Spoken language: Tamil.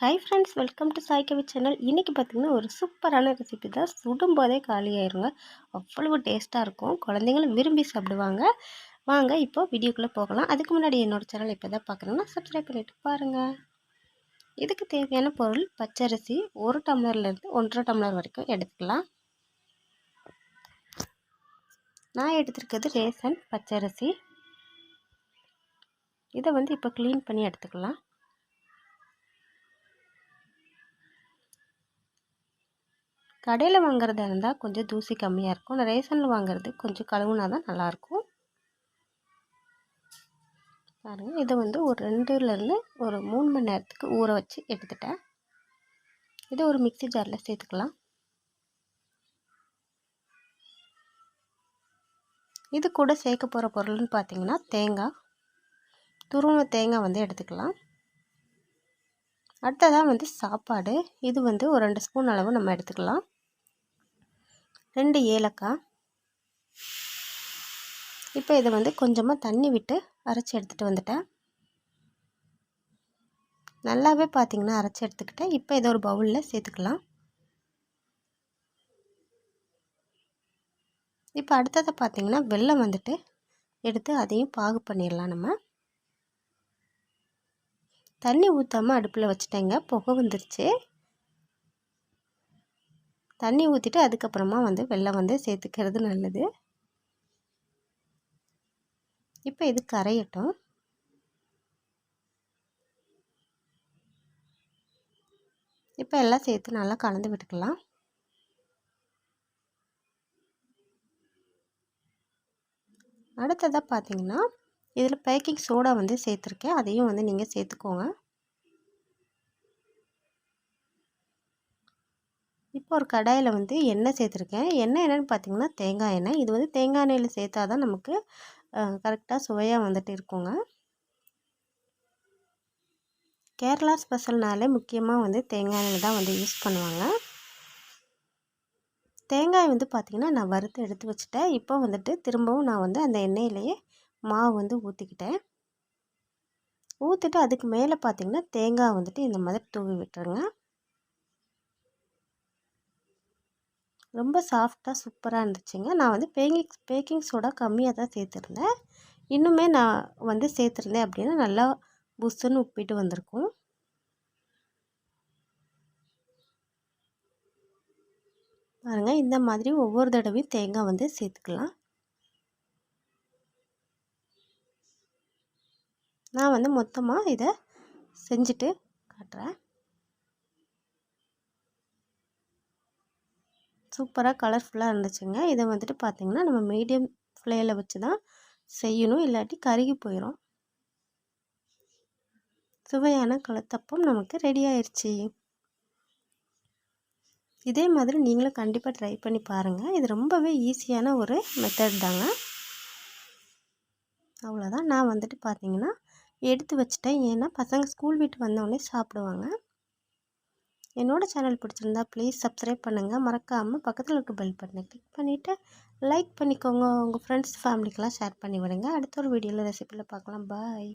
Hi friends welcome to Saikavi channel இன்றைக்கி பார்த்திங்கன்னா ஒரு சூப்பரான ரெசிபி தான். சுடும்போதே காலியாயிருங்க காலி ஆயிருங்க. அவ்வளவு டேஸ்ட்டாக இருக்கும். குழந்தைங்களும் விரும்பி சாப்பிடுவாங்க. வாங்க இப்போ வீடியோக்குள்ளே போகலாம். அதுக்கு முன்னாடி என்னோடய சேனல் இப்போ தான் பார்க்குறேன்னா சப்ஸ்கிரைப் பண்ணிவிட்டு பாருங்கள் இதுக்கு தேவையான பொருள் பச்சரிசி ஒரு டம்ளர்லேருந்து ஒன்றரை டம்ளர் வரைக்கும் எடுத்துக்கலாம். நான் எடுத்துருக்கிறது ரேசன் பச்சரிசி. இதை வந்து இப்போ க்ளீன் பண்ணி எடுத்துக்கலாம். கடையில் வாங்குறதா இருந்தால் கொஞ்சம் தூசி கம்மியாக இருக்கும். ஆனால் ரேஷனில் வாங்குறது கொஞ்சம் கழுவுனா தான் நல்லாயிருக்கும். பாருங்கள் இதை வந்து ஒரு ரெண்டுலேருந்து ஒரு மூணு மணி நேரத்துக்கு ஊற வச்சு எடுத்துட்டேன். இதை ஒரு மிக்சி ஜாரில் சேர்த்துக்கலாம். இது கூட சேர்க்க போகிற பொருள்னு பார்த்தீங்கன்னா தேங்காய். துருவ தேங்காய் வந்து எடுத்துக்கலாம். அடுத்ததாக வந்து சாப்பாடு. இது வந்து ஒரு ரெண்டு ஸ்பூன் அளவு நம்ம எடுத்துக்கலாம். ரெண்டு ஏலக்காய். இப்போ இதை வந்து கொஞ்சமாக தண்ணி விட்டு அரைச்சி எடுத்துகிட்டு வந்துட்டேன். நல்லாவே பார்த்திங்கன்னா அரைச்சி எடுத்துக்கிட்டேன். இப்போ இதை ஒரு பவுலில் சேர்த்துக்கலாம். இப்போ அடுத்ததை பார்த்திங்கன்னா வெள்ளம் வந்துட்டு எடுத்து அதையும் பாகு பண்ணிடலாம் நம்ம. தண்ணி ஊற்றாமல் அடுப்பில் வச்சுட்டேங்க. புகை வந்துருச்சு. தண்ணி ஊற்றிட்டு அதுக்கப்புறமா வந்து வெள்ளம் வந்து சேர்த்துக்கிறது நல்லது. இப்போ இது கரையட்டும். இப்போ எல்லாம் சேர்த்து நல்லா கலந்து விட்டுக்கலாம். அடுத்ததாக பார்த்தீங்கன்னா இதில் பேக்கிங் சோடா வந்து சேர்த்துருக்கேன். அதையும் வந்து நீங்கள் சேர்த்துக்கோங்க. இப்போ ஒரு கடாயில் வந்து எண்ணெய் சேர்த்துருக்கேன். எண்ணெய் என்னென்னு பார்த்தீங்கன்னா தேங்காய் எண்ணெய். இது வந்து தேங்காய் எண்ணெயில் சேர்த்தா தான் நமக்கு கரெக்டாக சுவையாக வந்துட்டு இருக்குங்க. கேரளா ஸ்பெஷல்னாலே முக்கியமாக வந்து தேங்காய் எண்ணெய் தான் வந்து யூஸ் பண்ணுவாங்க. தேங்காய் வந்து பார்த்திங்கன்னா நான் வறுத்து எடுத்து வச்சுட்டேன். இப்போ வந்துட்டு திரும்பவும் நான் வந்து அந்த எண்ணெயிலேயே மாவு வந்து ஊற்றிக்கிட்டேன் ஊற்றிட்டு அதுக்கு மேலே பார்த்திங்கன்னா தேங்காய் வந்துட்டு இந்த மாதிரி தூவி விட்டுருங்க. ரொம்ப சாஃப்டாக சூப்பராக இருந்துச்சுங்க. நான் வந்து பேங்கிங் பேக்கிங் சோடா கம்மியாக தான் சேர்த்துருந்தேன். இன்னுமே நான் வந்து சேர்த்துருந்தேன் அப்படின்னா நல்லா புஷ்ஷுன்னு உப்பிட்டு வந்திருக்கும். பாருங்கள் இந்த மாதிரி ஒவ்வொரு தடவையும் தேங்காய் வந்து சேர்த்துக்கலாம். நான் வந்து மொத்தமாக இதை செஞ்சுட்டு காட்டுறேன். சூப்பராக கலர்ஃபுல்லாக இருந்துச்சுங்க. இதை வந்துட்டு பார்த்திங்கன்னா நம்ம மீடியம் ஃப்ளேயில் வச்சு தான் செய்யணும். இல்லாட்டி கருகி போயிடும் சுவையான கலத்தப்பம் நமக்கு ரெடி ஆயிடுச்சு இதே மாதிரி நீங்களும் கண்டிப்பாக ட்ரை பண்ணி பாருங்கள் இது ரொம்பவே ஈஸியான ஒரு மெத்தட் தாங்க. அவ்வளோதான் நான் வந்துட்டு பார்த்தீங்கன்னா எடுத்து வச்சுட்டேன். ஏன்னா பசங்க ஸ்கூல் விட்டு வந்தோடனே சாப்பிடுவாங்க. என்னோடய சேனல் பிடிச்சிருந்தா ப்ளீஸ் சப்ஸ்கிரைப் பண்ணுங்கள் மறக்காமல் பக்கத்தில் இருக்க பெல் பட்டனை கிளிக் பண்ணிவிட்டு லைக் பண்ணிக்கோங்க. உங்கள் ஃப்ரெண்ட்ஸ் ஃபேமிலிக்கெலாம் ஷேர் பண்ணி விடுங்க அடுத்த ஒரு வீடியோவில் ரெசிப்பியில் பார்க்கலாம். பாய்